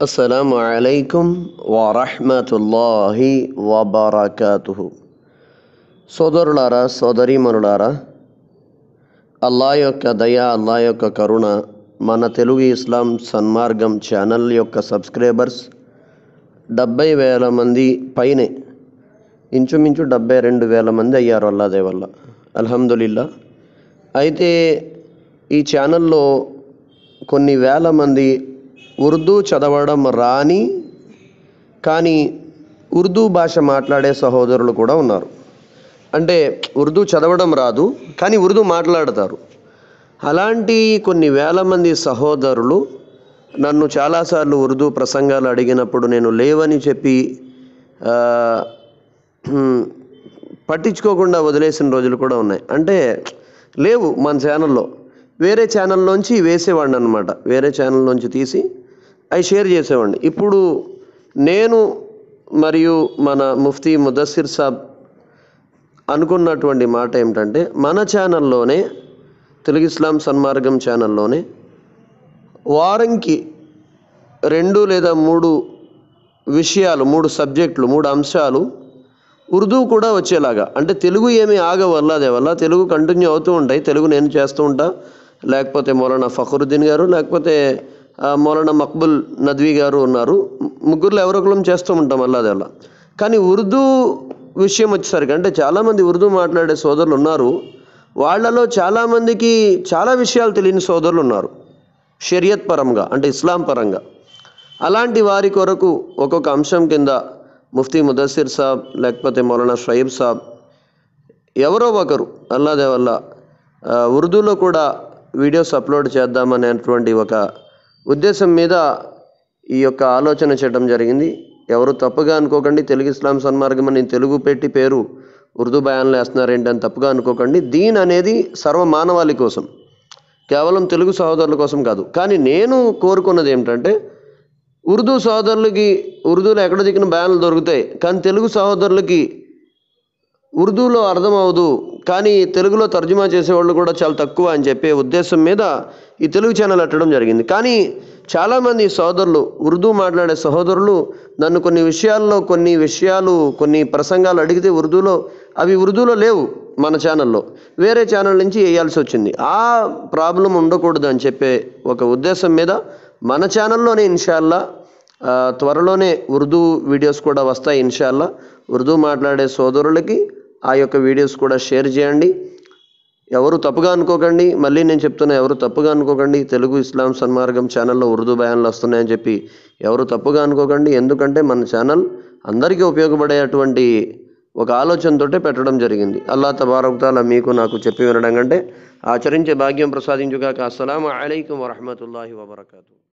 అస్సలం అలైకుం వరహమతుల్లాహి వబరకాతుహు సోదరులారా సోదరీమనులారా అల్లా యొక్క దయ అల్లా యొక్క కరుణ మన తెలుగు ఇస్లాం సన్మార్గం ఛానల్ యొక్క సబ్స్క్రైబర్స్ డెబ్బై వేల మంది పైనే ఇంచుమించు డెబ్బై రెండు వేల మంది అయ్యారు అల్లాదే వల్ల. అల్హమ్దులిల్లా. అయితే ఈ ఛానల్లో కొన్ని వేల మంది ఉర్దూ చదవడం రాని కానీ ఉర్దూ భాష మాట్లాడే సహోదరులు కూడా ఉన్నారు. అంటే ఉర్దూ చదవడం రాదు కానీ ఉర్దూ మాట్లాడతారు. అలాంటి కొన్ని వేల మంది సహోదరులు నన్ను చాలాసార్లు ఉర్దూ ప్రసంగాలు అడిగినప్పుడు నేను లేవని చెప్పి పట్టించుకోకుండా వదిలేసిన రోజులు కూడా ఉన్నాయి. అంటే లేవు మన ఛానల్లో. వేరే ఛానల్లోంచి వేసేవాడిని అనమాట వేరే ఛానల్లోంచి తీసి అవి షేర్ చేసేవాడిని. ఇప్పుడు నేను మరియు మన ముఫ్తీ ముదస్సిర్ సాబ్ అనుకున్నటువంటి మాట ఏమిటంటే మన ఛానల్లోనే తెలుగు ఇస్లాం సన్మార్గం ఛానల్లోనే వారంకి రెండు లేదా మూడు విషయాలు మూడు సబ్జెక్టులు మూడు అంశాలు ఉర్దూ కూడా వచ్చేలాగా. అంటే తెలుగు ఏమి ఆగవల్ల అదే వల్ల తెలుగు కంటిన్యూ అవుతూ ఉంటాయి. తెలుగు నేను చేస్తూ ఉంటా. లేకపోతే మౌలానా ఫఖరుద్దీన్ గారు లేకపోతే మౌలానా మక్బుల్ నద్వీ గారు ఉన్నారు. ముగ్గురులో ఎవరొకరం చేస్తూ ఉంటాం అల్లాదే అలా వల్ల కానీ ఉర్దూ విషయం వచ్చేసరికి అంటే చాలామంది ఉర్దూ మాట్లాడే సోదరులు ఉన్నారు. వాళ్ళలో చాలామందికి చాలా విషయాలు తెలియని సోదరులు ఉన్నారు. షరియత్ పరంగా అంటే ఇస్లాం పరంగా. అలాంటి వారి కొరకు ఒక్కొక్క అంశం కింద ముఫ్తీ ముదస్సిర్ సాబ్ లేకపోతే మౌలానా షయీబ్ సాబ్ ఎవరో ఒకరు అల్లాదే వల్ల ఉర్దూలో కూడా వీడియోస్ అప్లోడ్ చేద్దామనేటువంటి ఒక ఉద్దేశం మీద ఈ యొక్క ఆలోచన చేయడం జరిగింది. ఎవరు తప్పుగా అనుకోకండి తెలుగు ఇస్లాం సన్మార్గం అని తెలుగు పెట్టి పేరు ఉర్దూ బయాన్లు వేస్తున్నారేంటి అని తప్పుగా అనుకోకండి. దీన్ అనేది సర్వ మానవాళి కోసం కేవలం తెలుగు సహోదరుల కోసం కాదు. కానీ నేను కోరుకున్నది ఏమిటంటే ఉర్దూ సహోదరులకి ఉర్దూలో ఎక్కడ దిక్కిన బయాన్లు దొరుకుతాయి కానీ తెలుగు సహోదరులకి ఉర్దూలో అర్థం అవదు కానీ తెలుగులో తర్జుమా చేసేవాళ్ళు కూడా చాలా తక్కువ అని చెప్పే ఉద్దేశం మీద ఈ తెలుగు ఛానల్ పెట్టడం జరిగింది. కానీ చాలామంది సోదరులు ఉర్దూ మాట్లాడే సహోదరులు నన్ను కొన్ని విషయాల్లో కొన్ని విషయాలు కొన్ని ప్రసంగాలు అడిగితే ఉర్దూలో అవి ఉర్దూలో లేవు మన ఛానల్లో వేరే ఛానల్ నుంచి వేయాల్సి వచ్చింది. ఆ ప్రాబ్లం ఉండకూడదు అని చెప్పే ఒక ఉద్దేశం మీద మన ఛానల్లోనే ఇన్షాల్లా త్వరలోనే ఉర్దూ వీడియోస్ కూడా వస్తాయి ఇన్షాల్లా. ఉర్దూ మాట్లాడే సోదరులకి ఆ యొక్క వీడియోస్ కూడా షేర్ చేయండి. ఎవరు తప్పుగా అనుకోకండి. మళ్ళీ నేను చెప్తున్నా ఎవరు తప్పుగా అనుకోకండి. తెలుగు ఇస్లాం సన్మార్గం ఛానల్లో ఉర్దూ బయాన్లు వస్తున్నాయని చెప్పి ఎవరు తప్పుగా అనుకోకండి. ఎందుకంటే మన ఛానల్ అందరికీ ఉపయోగపడేటువంటి ఒక ఆలోచనతోటే పెట్టడం జరిగింది. అల్లా తబారకుతాల మీకు నాకు చెప్పి వినడం కంటే ఆచరించే భాగ్యం ప్రసాదించుగాక. అస్సలం అయికం వరహమూల వబర్కూ